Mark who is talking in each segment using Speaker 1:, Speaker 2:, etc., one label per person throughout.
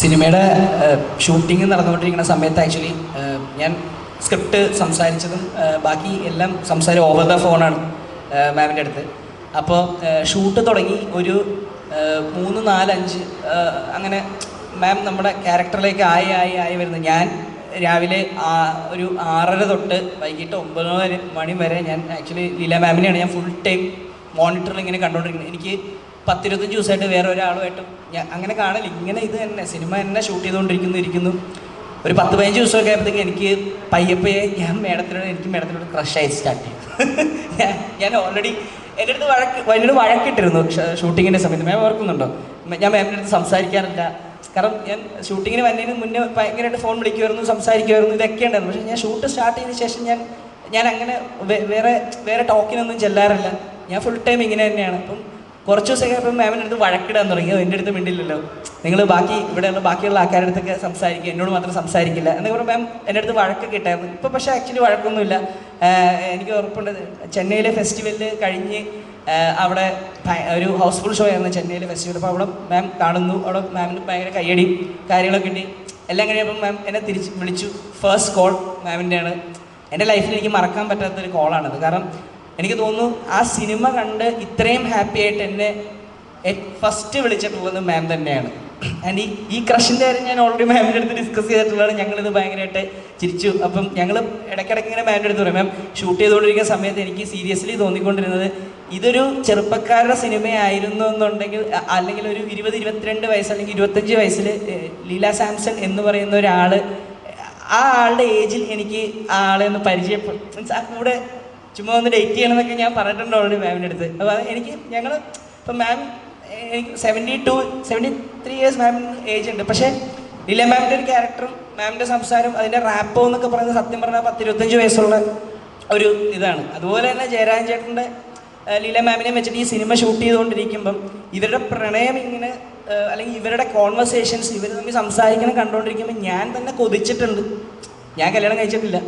Speaker 1: സിനിമയുടെ ഷൂട്ടിംഗ് നടന്നുകൊണ്ടിരിക്കുന്ന സമയത്ത് ആക്ച്വലി ഞാൻ സ്ക്രിപ്റ്റ് സംസാരിച്ചതും ബാക്കി എല്ലാം സംസാരം ഓവർ ദ ഫോണാണ് മാമിന്റെ അടുത്ത്. അപ്പോൾ ഷൂട്ട് തുടങ്ങി ഒരു മൂന്ന് നാല് അഞ്ച് ആ, അങ്ങനെ മാം നമ്മുടെ ക്യാരക്ടറിലേക്ക് ആയി ആയി ആയി വരുന്നത് ഞാൻ രാവിലെ ഒരു ആറര തൊട്ട് വൈകിട്ട് ഒമ്പത് മണി വരെ ഞാൻ ആക്ച്വലി ലീല മാമിനെയാണ് ഞാൻ ഫുൾ ടൈം മോണിറ്ററിൽ ഇങ്ങനെ കണ്ടുകൊണ്ടിരിക്കുന്നത് എനിക്ക് പത്തിരുപത്തഞ്ച് ദിവസമായിട്ട് വേറെ ഒരാളുമായിട്ടും ഞാൻ അങ്ങനെ കാണില്ല ഇങ്ങനെ ഇത് തന്നെ സിനിമ തന്നെ ഷൂട്ട് ചെയ്തുകൊണ്ടിരിക്കുന്നു ഇരിക്കുന്നു. ഒരു പത്ത് പതിനഞ്ച് ദിവസമൊക്കെ ആയപ്പോഴത്തേക്ക് എനിക്ക് പയ്യപ്പയെ ഞാൻ മേഡത്തിനോട് എനിക്ക് മേഡത്തിനോട് ക്രഷായി സ്റ്റാർട്ട് ചെയ്തു. ഞാൻ- ഓൾറെഡി എന്റെ അടുത്ത് വഴക്ക് എന്നോട് വഴക്കിട്ടിരുന്നു. ഷൂട്ടിങ്ങിന്റെ സമയത്ത്. മാം ഓർക്കുന്നുണ്ടോ? ഞാൻ മാമിന്റെ അടുത്ത് സംസാരിക്കാറില്ല. കാരണം ഞാൻ ഷൂട്ടിങ്ങിന് വരുന്നതിന് മുന്നേ ഭയങ്കരമായിട്ട് ഫോൺ വിളിക്കുമായിരുന്നു സംസാരിക്കുമായിരുന്നു ഇതൊക്കെ ഉണ്ടായിരുന്നു. പക്ഷേ ഞാൻ ഷൂട്ട് സ്റ്റാർട്ട് ചെയ്തതിന് ശേഷം ഞാൻ ഞാൻ അങ്ങനെ വേറെ വേറെ ടോക്കിനൊന്നും ചെല്ലാറില്ല. ഞാൻ ഫുൾ ടൈം ഇങ്ങനെ തന്നെയാണ്. അപ്പം കുറച്ച് ദിവസം കഴിയുമ്പോൾ മാമിന്റെ അടുത്ത് വഴക്കിടാൻ തുടങ്ങി. "ഓ, എന്റെ അടുത്ത് മിണ്ടില്ലല്ലോ. നിങ്ങൾ ബാക്കി ഇവിടെയുള്ള ബാക്കിയുള്ള ആൾക്കാരുടെ അടുത്തൊക്കെ സംസാരിക്കുക. എന്നോട് മാത്രം സംസാരിക്കില്ല. എന്നൊക്കെ പറഞ്ഞാൽ മാം എന്റെ അടുത്ത് വഴക്ക് ഇട്ടായിരുന്നു. ഇപ്പോൾ പക്ഷേ ആക്ച്വലി വഴക്കൊന്നുമില്ല. എനിക്ക് ഉറപ്പുണ്ട്. ചെന്നൈയിലെ ഫെസ്റ്റിവലിൽ കഴിഞ്ഞ് അവിടെ ഒരു ഹൗസ്ഫുൾ ഷോ ആയിരുന്നു ചെന്നൈയിലെ ഫെസ്റ്റിവൽ അപ്പോൾ അവിടെ മാം കാണുന്നു. അവിടെ മാമിന് ഭയങ്കര കയ്യടി കാര്യങ്ങളൊക്കെ ഉണ്ട്. എല്ലാം കഴിഞ്ഞപ്പോൾ മാം എന്നെ തിരിച്ച് വിളിച്ചു. ഫസ്റ്റ് കോൾ മാമിന്റെയാണ് എന്റെ ലൈഫിൽ എനിക്ക് മറക്കാൻ പറ്റാത്തൊരു കോളാണത് കാരണം എനിക്ക് തോന്നുന്നു ആ സിനിമ കണ്ട് ഇത്രയും ഹാപ്പി ആയിട്ട് എന്നെ ഫസ്റ്റ് വിളിച്ചിട്ടുള്ളത് മാം തന്നെയാണ്. ആൻഡ് ഈ ഈ ക്രഷിന്റെ കാര്യം ഞാൻ ഓൾറെഡി മാമിന്റെ അടുത്ത് ഡിസ്കസ് ചെയ്തിട്ടുള്ളതാണ്. ഞങ്ങളിത് ഭയങ്കരമായിട്ട് ചിരിച്ചു. അപ്പം ഞങ്ങൾ ഇടയ്ക്കിടയ്ക്ക് ഇങ്ങനെ മാമിന്റെ അടുത്ത് പറയും മാം ഷൂട്ട് ചെയ്തുകൊണ്ടിരിക്കുന്ന സമയത്ത് എനിക്ക് സീരിയസ്ലി തോന്നിക്കൊണ്ടിരുന്നത് ഇതൊരു ചെറുപ്പക്കാരുടെ സിനിമയായിരുന്നു എന്നുണ്ടെങ്കിൽ അല്ലെങ്കിൽ ഒരു ഇരുപത് ഇരുപത്തിരണ്ട് വയസ്സ് അല്ലെങ്കിൽ ഇരുപത്തഞ്ച് വയസ്സിൽ ലീല സാംസൺ എന്ന് പറയുന്ന ഒരാൾ ആ ആളുടെ ഏജിൽ എനിക്ക് ആളെ ഒന്ന് പരിചയപ്പെടും മീൻസ് ആ കൂടെ ചുമ്മാ ഒന്ന് ഡേറ്റ് ചെയ്യണമെന്നൊക്കെ ഞാൻ പറഞ്ഞിട്ടുണ്ട് ഓൾറെഡി മാമിന്റെ അടുത്ത്. അപ്പോൾ എനിക്ക് ഞങ്ങൾ ഇപ്പം മാം എനിക്ക് seventy two seventy three years മാമിന് ഏജ് ഉണ്ട്. പക്ഷേ ലീല മാമിന്റെ ഒരു ക്യാരക്ടറും മാമിന്റെ സംസാരം അതിന്റെ റാപ്പോ എന്നൊക്കെ പറയുന്നത് സത്യം പറഞ്ഞാൽ പത്ത് ഇരുപത്തഞ്ച് വയസ്സുള്ള ഒരു ഇതാണ്. അതുപോലെ തന്നെ ജയരാജൻ ചേട്ടന്റെ ലീല മാമിനെ വെച്ചിട്ട് ഈ സിനിമ ഷൂട്ട് ചെയ്തുകൊണ്ടിരിക്കുമ്പം ഇവരുടെ പ്രണയം ഇങ്ങനെ അല്ലെങ്കിൽ ഇവരുടെ കോൺവെർസേഷൻസ് ഇവർ തമ്മിൽ സംസാരിക്കണം കണ്ടുകൊണ്ടിരിക്കുമ്പോൾ ഞാൻ തന്നെ കൊതിച്ചിട്ടുണ്ട്. ഞാൻ കല്യാണം കഴിച്ചിട്ടില്ല.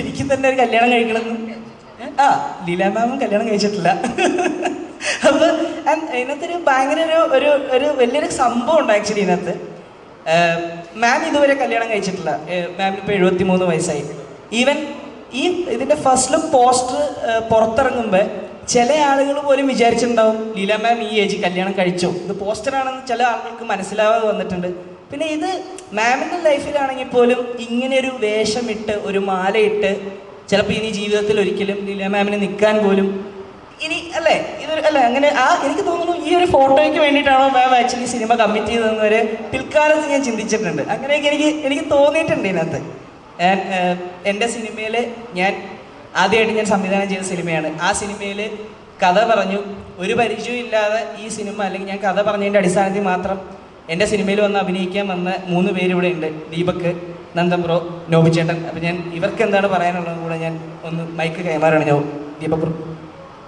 Speaker 1: എനിക്ക് തന്നെ ഒരു കല്യാണം കഴിക്കണമെന്ന് ആ ലീല മാമും കല്യാണം കഴിച്ചിട്ടില്ല. അപ്പൊ ഇതിനകത്തൊരു ഇതിനകത്ത് ഭയങ്കര ഒരു ഒരു ഒരു വലിയൊരു സംഭവം ഉണ്ട് ആക്ച്വലി ഇതിനകത്ത്. മാം ഇതുവരെ കല്യാണം കഴിച്ചിട്ടില്ല. മാമിന് ഇപ്പോൾ എഴുപത്തി മൂന്ന് വയസ്സായി. ഈവൻ ഈ ഫസ്റ്റ് ലുക്ക് പോസ്റ്റർ പുറത്തിറങ്ങുമ്പോൾ ചില ആളുകൾ പോലും വിചാരിച്ചിട്ടുണ്ടാവും ലീല മാം ഈ ഏജ് കല്യാണം കഴിച്ചോ? ഇത് പോസ്റ്ററാണെന്ന് ചില ആളുകൾക്ക് മനസ്സിലാവാതെ വന്നിട്ടുണ്ട്. പിന്നെ ഇത് മാമിന്റെ ലൈഫിലാണെങ്കിൽ പോലും ഇങ്ങനെ ഒരു വേഷമിട്ട് ഒരു മാലയിട്ട് ചിലപ്പോൾ ഇനി ജീവിതത്തിൽ ഒരിക്കലും ലീല മാമിന് നിൽക്കാൻ പോലും ഇനി അല്ലേ? ഇതൊരു അല്ലേ? അങ്ങനെ ആ എനിക്ക് തോന്നുന്നു ഈ ഒരു ഫോട്ടോയ്ക്ക് വേണ്ടിയിട്ടാണോ മാം ആക്ച്വലി സിനിമ കമ്മിറ്റ് ചെയ്തതെന്ന് വരെ പിൽക്കാലത്ത് ഞാൻ ചിന്തിച്ചിട്ടുണ്ട്. അങ്ങനെയൊക്കെ എനിക്ക് എനിക്ക് തോന്നിയിട്ടുണ്ട് ഇതിനകത്ത്. എന്റെ സിനിമയിൽ ഞാൻ ആദ്യമായിട്ട് ഞാൻ സംവിധാനം ചെയ്ത സിനിമയാണ്. ആ സിനിമയിൽ കഥ പറഞ്ഞു ഒരു പരിചയമില്ലാതെ ഈ സിനിമ അല്ലെങ്കിൽ ഞാൻ കഥ പറഞ്ഞതിന്റെ അടിസ്ഥാനത്തിൽ മാത്രം എന്റെ സിനിമയിൽ വന്ന് അഭിനയിക്കാൻ വന്ന മൂന്ന് പേര് ഇവിടെ ഉണ്ട്. ദീപക് നന്ദം ബ്രോ നോബിച്ചേട്ടൻ. അപ്പം ഞാൻ ഇവർക്ക് എന്താണ് പറയാനുള്ളത് കൂടെ ഞാൻ ഒന്ന് മൈക്ക് കൈമാറാണ് ഞാൻ ദീപക് ബ്രോ.